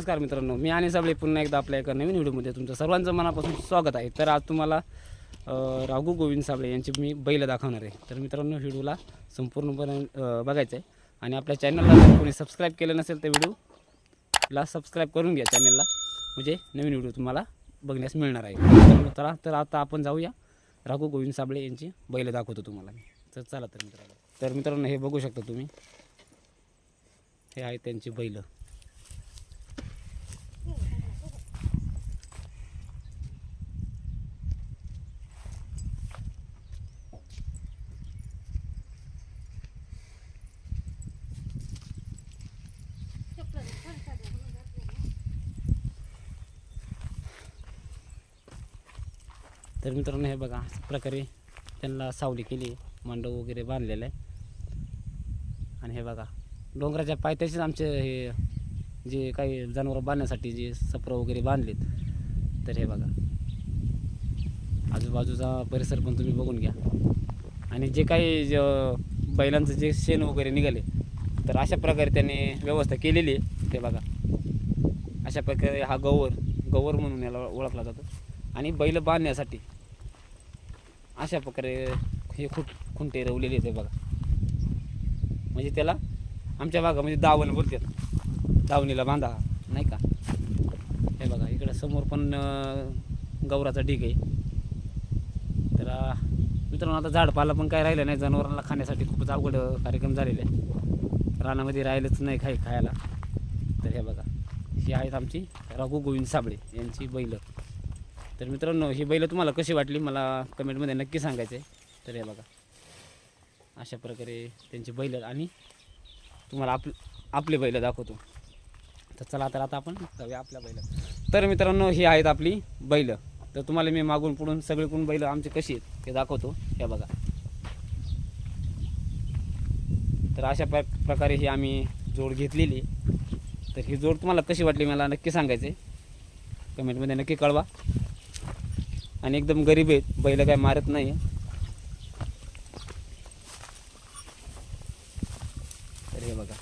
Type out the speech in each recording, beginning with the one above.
नमस्कार मित्रांनो मी आणि साबळे पुन्हा एकदा आपल्या एका नवीन व्हिडिओमध्ये तुमचं सर्वांचं मनापासून स्वागत आहे. तर आज तुम्हाला राघू गोविंद साबळे यांची मी बैल दाखवणार आहे. तर मित्रांनो व्हिडिओला संपूर्णपणे बघायचं आहे. आणि आपल्या चॅनलला जर कोणी सबस्क्राईब केलं नसेल तर व्हिडिओला सबस्क्राईब करून घ्या चॅनलला. म्हणजे नवीन व्हिडिओ तुम्हाला बघण्यास मिळणार आहे. तर तर आता आपण जाऊया. राघू गोविंद साबळे यांची बैल दाखवतो तुम्हाला मी. तर चला तर मित्रांनो. तर मित्रांनो हे बघू शकता तुम्ही. हे आहेत त्यांची बैलं. तर मित्रांनो हे बघा अशा प्रकारे त्यांना सावली केली मांडव वगैरे बांधलेलं आहे. आणि हे बघा डोंगराच्या पायथ्याशीच आमचे हे जे काही जनावरं बांधण्यासाठी जे सपरं वगैरे बांधलेत. तर हे बघा आजूबाजूचा परिसर पण तुम्ही बघून घ्या. आणि जे काही ज बैलांचं जे शेण वगैरे निघाले तर अशा प्रकारे त्यांनी व्यवस्था केलेली आहे. ते बघा अशा प्रकारे हा गौवर गौवर म्हणून याला ओळखला जातो. आणि बैल बांधण्यासाठी अशा प्रकारे हे खुट खुंटे रवलेले ते बघा. म्हणजे त्याला आमच्या भागामध्ये दावण बोलतात. दावणीला बांधा नाही का? हे बघा इकडं समोर पण गौराचा ढीक आहे. तर मित्रांनो आता झाडपाला पण काय राहिलं नाही जनावरांना खाण्यासाठी खूपच अवघड कार्यक्रम झालेले आहे रानामध्ये राहिलंच नाही खाय खायला. तर हे बघा ही आहेत आमची रघु गोविंद साबळे यांची बैलं. तर मित्रांनो ही बैलं तुम्हाला कशी वाटली मला कमेंटमध्ये नक्की सांगायचं आहे तर हे बघा. अशा प्रकारे त्यांची बैल आणि तुम्हाला आप आपले बैल दाखवतो. तर चला तर आता आपण जाऊया आपल्या बैल तर मित्रांनो ही आहेत आपली बैल. तर तुम्हाला मी मागून पुढून सगळीकडून बैल आमची कशी आहेत ते दाखवतो. हे बघा. तर अशा प्र प्रकारे ही आम्ही जोड घेतलेली तर ही जोड तुम्हाला कशी वाटली मला नक्की सांगायचं कमेंटमध्ये नक्की कळवा. आणि एकदम गरीब आहेत. बैल काय मारत नाही तर हे बघा.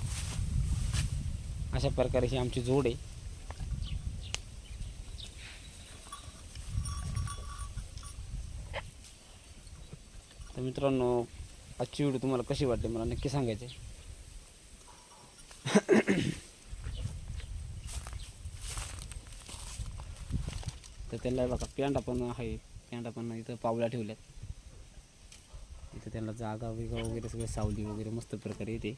अशा प्रकारे ही आमची जोड आहे. तर मित्रांनो आजची व्हिडिओ तुम्हाला कशी वाटली? मला नक्की सांगायचे तर त्याला बघा पेंडा पण आहे पेंडा पण इथं पावल्या ठेवल्यात. इथं त्यांना जागा वेगा वगैरे सगळे सावली वगैरे मस्त प्रकारे येते.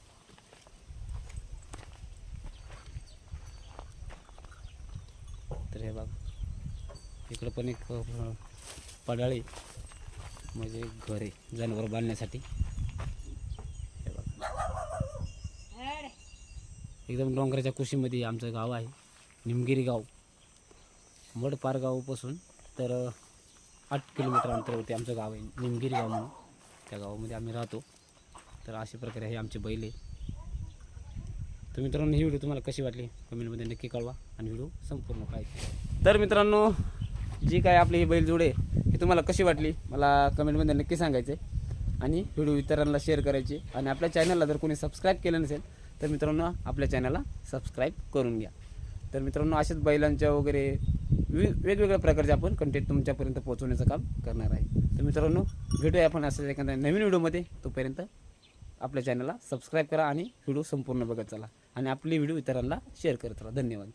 तर हे बघा इकडं पण एक पडाळी म्हणजे घर आहे जनावर बांधण्यासाठी. हे बघा. एकदम डोंगराच्या कुशीमध्ये आमचं गाव आहे निमगिरी गाव. मडपार गावापासून तर आठ किलोमीटर अंतरावरती आमचं गाव आहे निमगिरी गाव म्हणून. त्या गावामध्ये आम्ही राहतो. तर अशा प्रकारे हे आमचे बैल आहे. तर मित्रांनो ही व्हिडिओ तुम्हाला कशी वाटली? कमेंटमध्ये नक्की कळवा आणि व्हिडिओ संपूर्ण पाहिजे तर मित्रांनो जी काय आपली ही बैल जोडे ही तुम्हाला कशी वाटली? मला कमेंटमध्ये नक्की सांगायचे. आणि व्हिडिओ इतरांना शेअर करायची. आणि आपल्या चॅनलला जर कोणी सबस्क्राईब केलं नसेल तर मित्रांनो आपल्या चॅनलला सबस्क्राईब करून घ्या. तर मित्रांनो असेच बैलांच्या वगैरे वि वेगवेगळ्या प्रकारचे आपण कंटेंट तुमच्यापर्यंत पोहोचवण्याचं काम करणार आहे. तर मित्रांनो भेटूया आपण असं एखाद्या नवीन व्हिडिओमध्ये. तोपर्यंत आपल्या चॅनलला सबस्क्राईब करा आणि व्हिडिओ संपूर्ण बघत चला. आणि आपली व्हिडिओ इतरांना शेअर करत राहा. धन्यवाद.